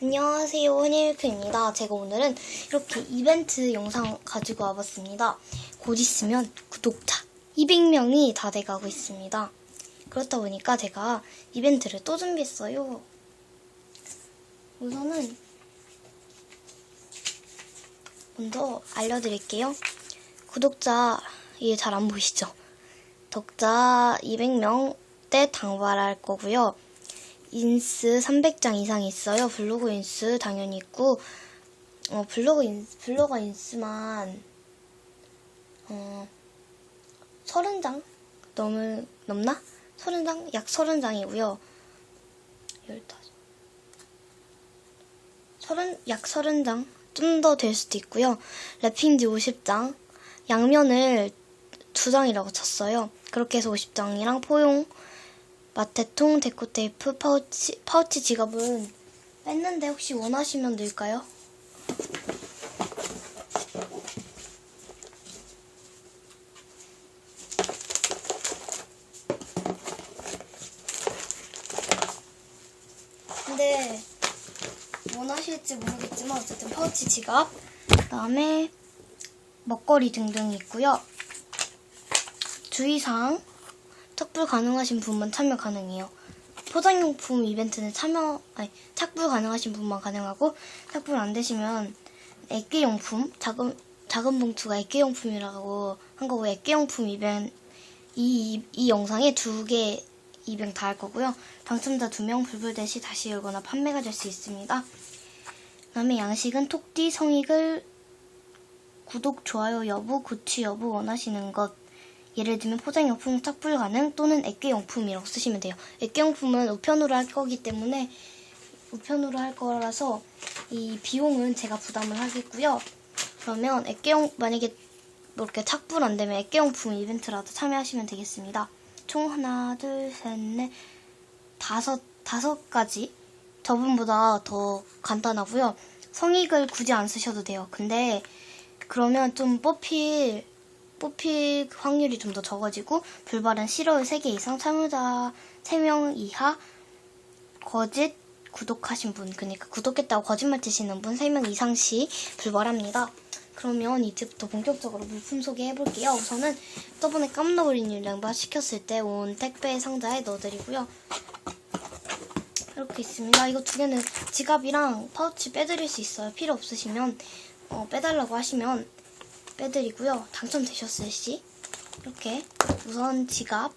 안녕하세요, 흔히밀크입니다. 제가 오늘은 이렇게 이벤트 영상 가지고 와봤습니다. 곧 있으면 구독자 200명이 다 돼가고 있습니다. 그렇다 보니까 제가 이벤트를 또 준비했어요. 우선은 먼저 알려드릴게요. 구독자, 이게 잘 안 보이시죠? 독자 200명 때 당발할 거고요. 인스 300장 이상 있어요. 블로그 인스 당연히 있고, 어, 블로그 인, 블로거 인스만, 어, 30장? 넘을, 넘나? 30장? 약 30장이고요. 15. 30, 약 30장? 좀 더 될 수도 있고요. 랩핑지 50장. 양면을 두 장이라고 쳤어요. 그렇게 해서 50장이랑 포용, 마테통, 데코테이프, 파우치, 파우치 지갑은 뺐는데 혹시 원하시면 넣을까요? 근데 원하실지 모르겠지만 어쨌든 파우치 지갑 그다음에 먹거리 등등이 있고요. 주의사항 착불 가능하신 분만 참여 가능해요. 포장용품 이벤트는 참여 아니 착불 가능하신 분만 가능하고 착불 안 되시면 액기용품 작은 작은 봉투가 액기용품이라고 한 거고 액기용품 이벤 이, 이, 이 영상에 두 개 이벤트 다할 거고요. 당첨자 두 명 불불대 시 다시 열거나 판매가 될 수 있습니다. 그 다음에 양식은 톡띠 성익을 구독 좋아요 여부 구취 여부 원하시는 것 예를 들면 포장용품 착불 가능 또는 액계용품이라고 쓰시면 돼요. 액계용품은 우편으로 할 거기 때문에 우편으로 할 거라서 이 비용은 제가 부담을 하겠고요. 그러면 액계용 만약에 뭐 이렇게 착불 안 되면 액계용품 이벤트라도 참여하시면 되겠습니다. 총 하나, 둘, 셋, 넷, 다섯 다섯 가지 저분보다 더 간단하고요. 성익을 굳이 안 쓰셔도 돼요. 근데 그러면 좀 뽑힐 뽑힐 확률이 좀 더 적어지고 불발은 싫어요 3개 이상 참여자 3명 이하 거짓 구독하신 분 그러니까 구독했다고 거짓말 치시는 분 3명 이상씩 불발합니다. 그러면 이제부터 본격적으로 물품 소개해 볼게요. 우선은 저번에 깜놀이님 랭바 시켰을 때 온 택배 상자에 넣어드리고요. 이렇게 있습니다. 이거 두 개는 지갑이랑 파우치 빼드릴 수 있어요. 필요 없으시면 어, 빼달라고 하시면 빼드리고요. 당첨되셨을 시 이렇게 우선 지갑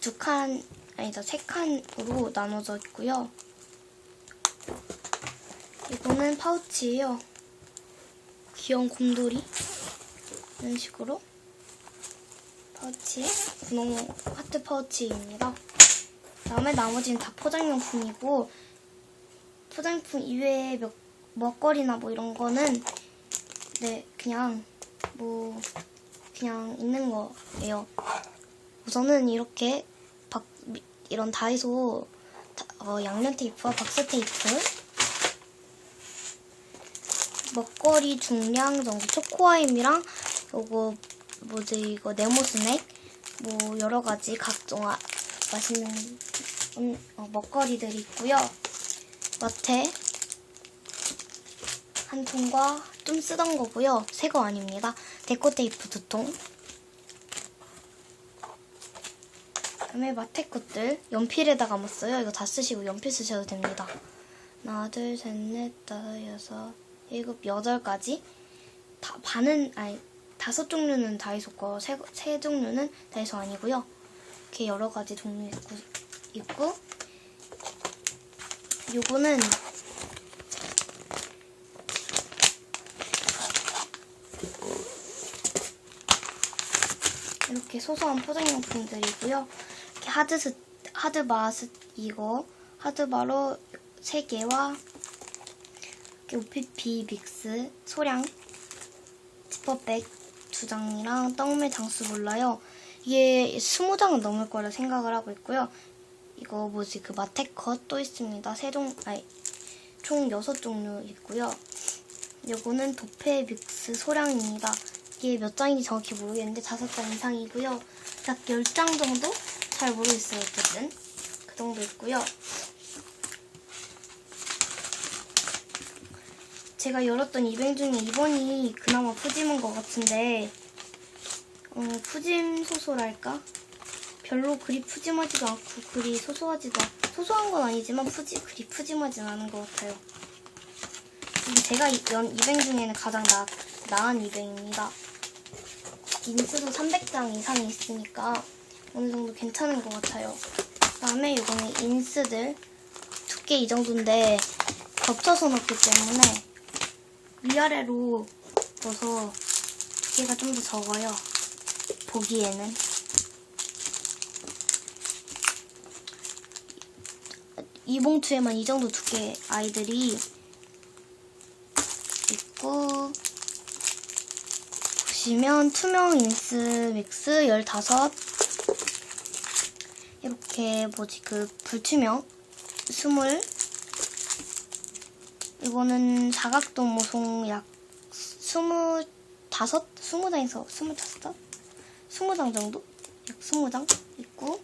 두 칸 아니다 세 칸으로 나눠져 있고요. 이거는 파우치예요. 귀여운 곰돌이 이런 식으로 파우치 분홍 하트 파우치입니다. 그다음에 나머지는 다 포장용품이고 포장용품 이외에 몇, 먹거리나 뭐 이런 거는 네 그냥 뭐 그냥 있는 거예요. 우선은 이렇게 박, 미- 이런 다이소 다- 어, 양면 테이프와 박스 테이프 먹거리 중량 정도 초코아임이랑 요거 뭐지 이거 네모 스낵 뭐 여러 가지 각종 아, 맛있는 음, 어, 먹거리들이 있고요. 마테 한 통과 좀 쓰던 거고요. 새 거 아닙니다. 데코 테이프 두 통. 그다음에 마테 것들 연필에다가 못 써요. 이거 다 쓰시고 연필 쓰셔도 됩니다. 하나, 둘, 셋, 넷, 다섯, 여섯, 일곱, 여덟까지. 다 반은 아니 다섯 종류는 다이소 거, 세, 세 종류는 다이소 아니고요. 이렇게 여러 가지 종류 있고 있고 요거는 이렇게 소소한 포장용품들이고요. 이렇게 하드스 하드바스 이거 하드바로 3개와 이렇게 OPP 믹스 소량 지퍼백 두 장이랑 떡메 장수 몰라요. 이게 20장은 넘을 거라 생각을 하고 있고요. 이거 뭐지 그 마테컷 또 있습니다. 세종 아니 총 여섯 종류 있고요. 요거는 도페 믹스 소량입니다. 이게 몇 장인지 정확히 모르겠는데 다섯 장 이상이고요. 약 10장 정도? 잘 모르겠어요, 어쨌든. 그 정도 있고요. 제가 열었던 이벤 중에 이번이 그나마 푸짐한 것 같은데 어, 푸짐 소소랄까? 별로 그리 푸짐하지도 않고 그리 소소하지도 않- 소소한 건 아니지만 푸지 그리 푸짐하진 않은 것 같아요. 음, 제가 이- 연 이벤 중에는 가장 나, 나은 이벤입니다. 인스도 300장 이상이 있으니까 어느 정도 괜찮은 것 같아요. 그다음에 이거는 인스들 두께 이 정도인데 겹쳐서 넣기 때문에 위아래로 넣어서 두께가 좀 더 적어요. 보기에는. 이 봉투에만 이 정도 두께 아이들이 있고 보시면 투명 인스 믹스 15 이렇게 뭐지 그 불투명 20 이거는 사각도 모송 약 25, 20장에서 25장? 20장 정도? 약 20장 있고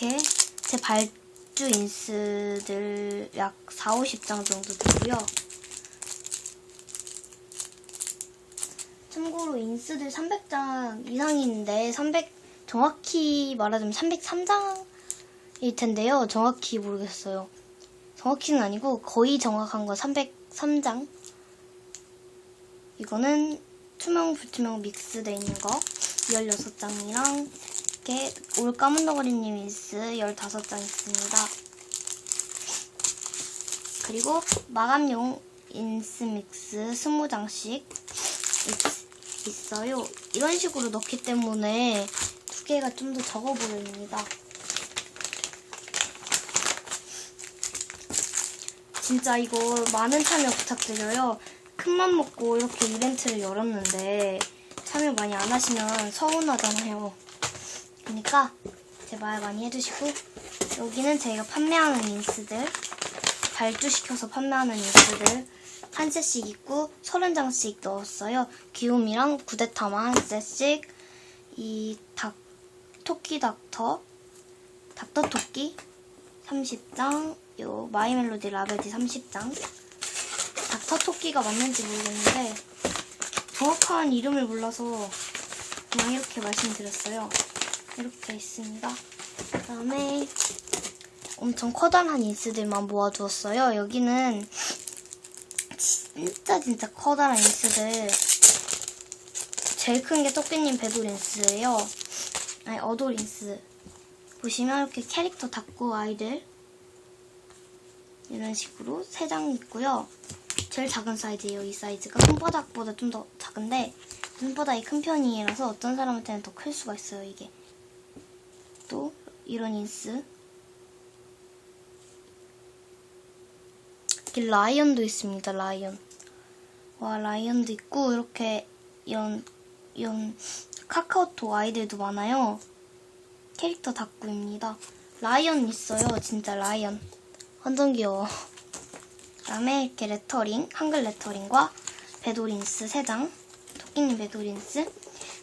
이렇게 제 발주 인스들 약 4, 50장 정도 되고요. 참고로 인스들 300장 이상인데 300 정확히 말하자면 303장일 텐데요. 정확히 모르겠어요. 정확히는 아니고 거의 정확한 건 303장. 이거는 투명 불투명 믹스되어 있는 거 16장이랑 이렇게 올 까만 덩어리님 인스 15장 있습니다. 그리고 마감용 인스 믹스 20장씩 있어요. 이런 식으로 넣기 때문에 두께가 좀 더 적어 보입니다. 진짜 이거 많은 참여 부탁드려요. 큰맘 먹고 이렇게 이벤트를 열었는데 참여 많이 안 하시면 서운하잖아요. 그러니까 제발 많이 해주시고 여기는 저희가 판매하는 인스들 발주시켜서 판매하는 인스들 한 셋씩 있고 서른 장씩 넣었어요. 귀요미랑 구데타마 한 셋씩 이 닭, 토끼 닥터 닥터 토끼 30장 요 마이멜로디 라벨티 30장 닥터 토끼가 맞는지 모르겠는데 정확한 이름을 몰라서 그냥 이렇게 말씀드렸어요. 이렇게 있습니다. 그 다음에 엄청 커다란 인스들만 모아두었어요. 여기는 진짜 진짜 커다란 인스들 제일 큰 게 토끼님 배도 린스예요. 아니 어도 린스 보시면 이렇게 캐릭터 닫고 아이들 이런 식으로 세 장 있고요. 제일 작은 사이즈예요. 이 사이즈가 손바닥보다 좀 더 작은데 손바닥이 큰 편이라서 어떤 사람한테는 더 클 수가 있어요. 이게 또 이런 인스 이렇게 라이언도 있습니다. 라이언 와 라이언도 있고 이렇게 이런 이런 카카오톡 아이들도 많아요. 캐릭터 닭구입니다. 라이언 있어요. 진짜 라이언. 완전 귀여워. 그다음에 이렇게 레터링, 한글 레터링과 베도린스 3장, 토끼님 베도린스,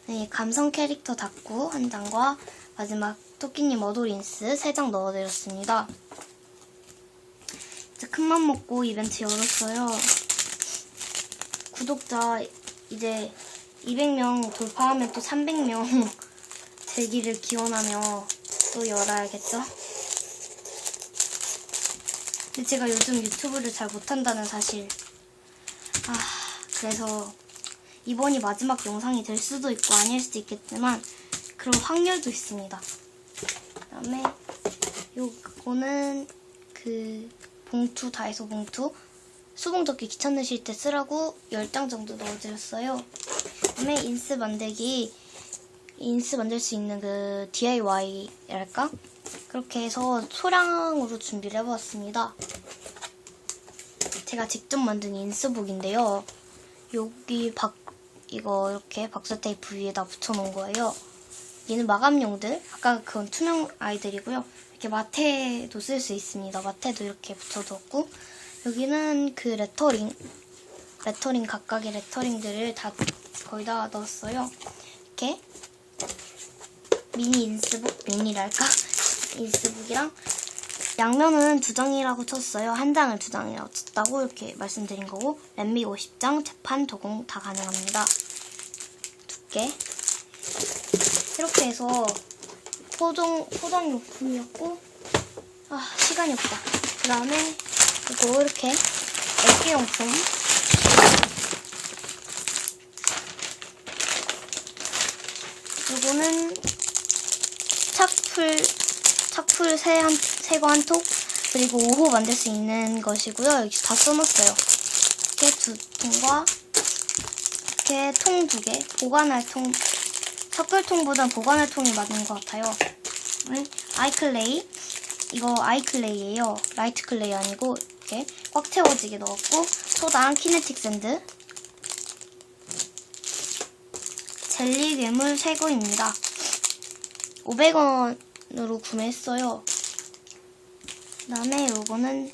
네, 감성 캐릭터 닭구 한 장과 마지막 토끼님 어도린스 3장 넣어드렸습니다. 이제 큰맘 먹고 이벤트 열었어요. 구독자 이제 200명 돌파하면 또 300명 되기를 기원하며 또 열어야겠죠? 근데 제가 요즘 유튜브를 잘 못한다는 사실. 아, 그래서 이번이 마지막 영상이 될 수도 있고 아닐 수도 있겠지만 그런 확률도 있습니다. 그 다음에 요거는 그 봉투 다이소 봉투 수봉 접기 귀찮으실 때 쓰라고 10장 정도 넣어드렸어요. 그다음에 인스 만들기 인스 만들 수 있는 그 DIY랄까? 그렇게 해서 소량으로 준비를 해보았습니다. 제가 직접 만든 인스북인데요. 여기 박, 이거 이렇게 박스 테이프 위에다 붙여놓은 거예요. 얘는 마감용들, 아까 그건 투명 아이들이고요. 이렇게 마테도 쓸 수 있습니다. 마테도 이렇게 붙여뒀고, 여기는 그 레터링, 레터링 각각의 레터링들을 다 거의 다 넣었어요. 이렇게 미니 인스북, 미니랄까? 인스북이랑 양면은 두 장이라고 쳤어요. 한 장을 두 장이라고 쳤다고 이렇게 말씀드린 거고 랜미 50장, 재판, 도공 다 가능합니다. 두께 이렇게 해서 포장 포장용품이었고 아 시간이 없다. 그 다음에 이거 이렇게 애기용품 이거는 착풀 착풀 세 한 세거 한 톡 그리고 5호 만들 수 있는 것이고요. 여기 다 써놨어요. 이렇게 두 통과 이렇게 통 두 개 보관할 통 척불통보다 보관할 통이 맞는 것 같아요. 음, 아이클레이 이거 아이클레이예요. 라이트 클레이 아니고 이렇게 꽉 채워지게 넣었고 소당 키네틱 샌드 젤리 괴물 새거입니다. 500원으로 구매했어요. 그 다음에 요거는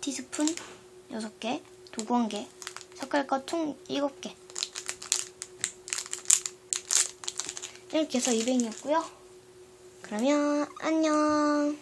티스푼 6개, 도구 1개, 섞을것 통 7개. 이렇게 해서 200이었고요. 그러면 안녕.